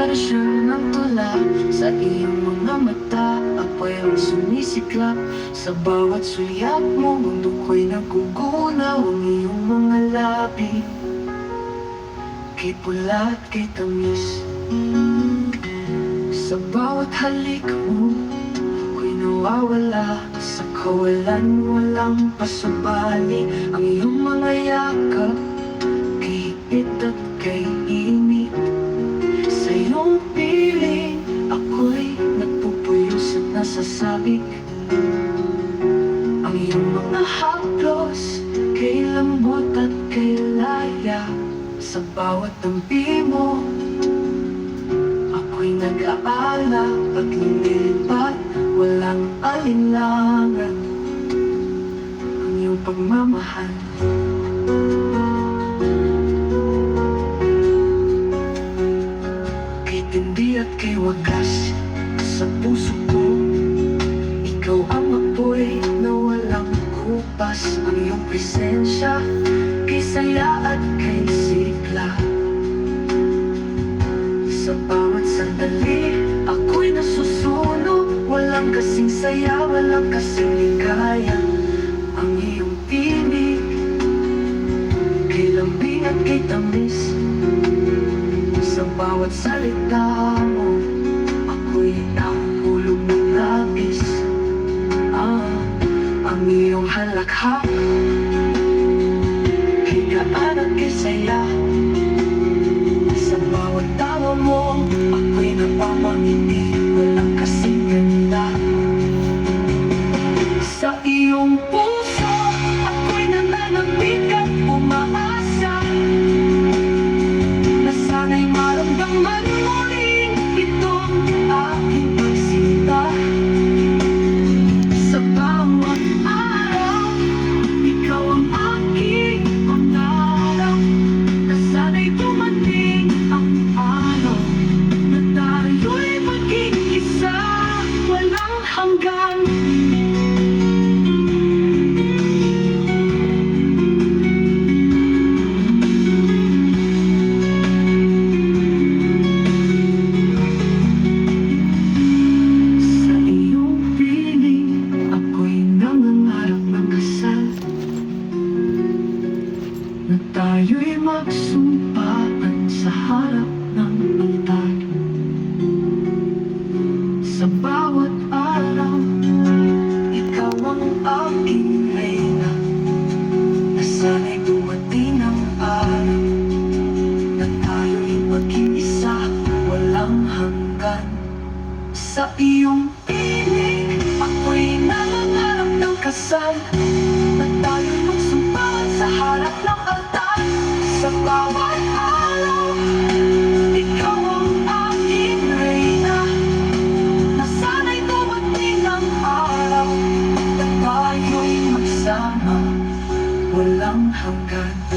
tradisyon ng tula. Sa iyong mga mata Apoy ang sumisiklap Sa bawat suyak mo Mundo ko'y nagugunaw Ang iyong mga labi. Kay pula at kay tamis. Sa bawat halik mo Ako'y nawawala. Sa kawalan walang pasabali. Ang iyong mga yakap Kay higpit at kay init nasasabik Ang iyong mga haplos Kay lambot at kay laya Sa bawat tampi mo Ako'y nag-aala Pag lumilipat Walang alinlangan. Ang iyong pagmamahal at kay sigla. Sa bawat sandali Ako'y nasusunog Walang kasing saya, walang Ang iyong tinig Kay lambing at kay tamis. Sa bawat salita mo Ako'y nahulog ng ah, Ang iyong Kay gaan at kay saya Sa bawat tawa mo Ako'y napamangiti Walang kasing ganda Sa iyong puso walang hanggan Sa iyong piling, ako'y nangangarap ng kasal. Na tayo'y magsumpaan sa harap ng altar sa iyong piling. Ako'y nangangarap ng kasal Na tayo'y magsumpaan sa harap ng altar. Sa bawat araw Ikaw ang aking reyna. Na sana'y dumating ang araw Na tayo'y magsama. Walang hanggan